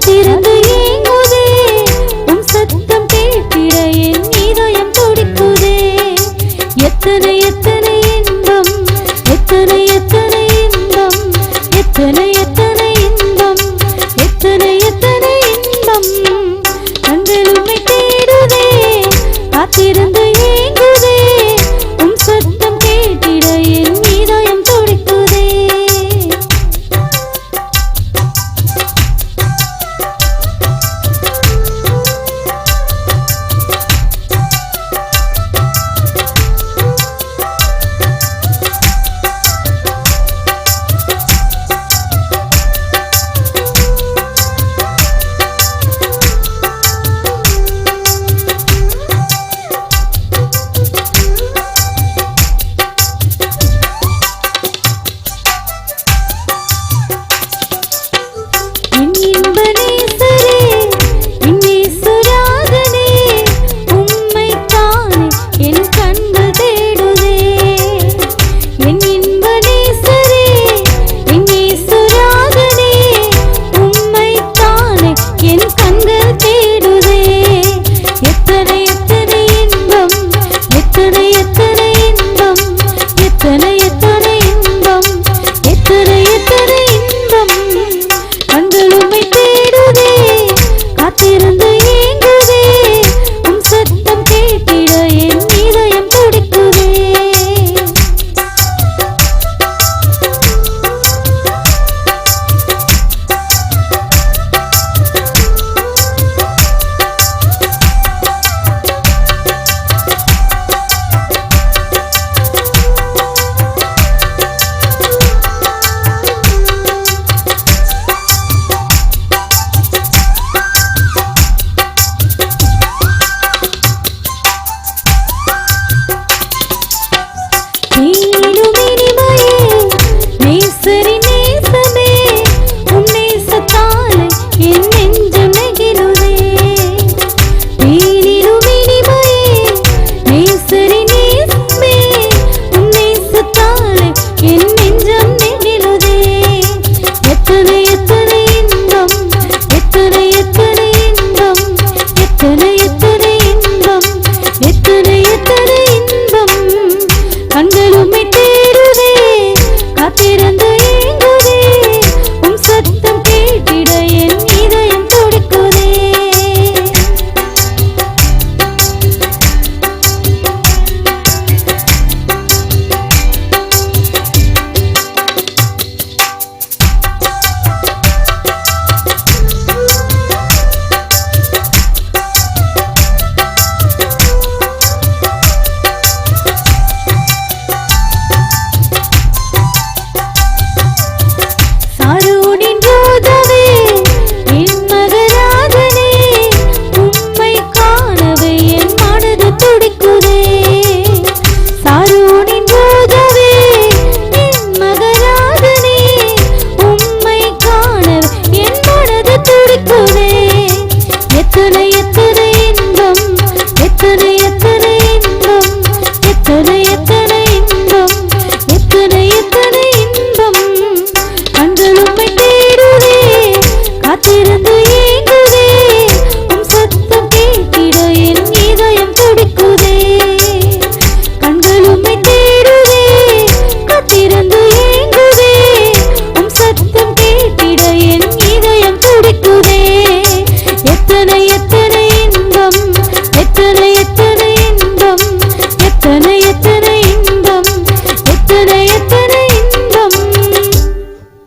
காத்திருந்து ஏங்குதே உன் சத்தம் கேட்கிற என் இதயம் துடிக்குதே. எத்தனை எத்தனை இன்பம் எத்தனை எத்தனை இன்பம் எத்தனை நாணயத்தை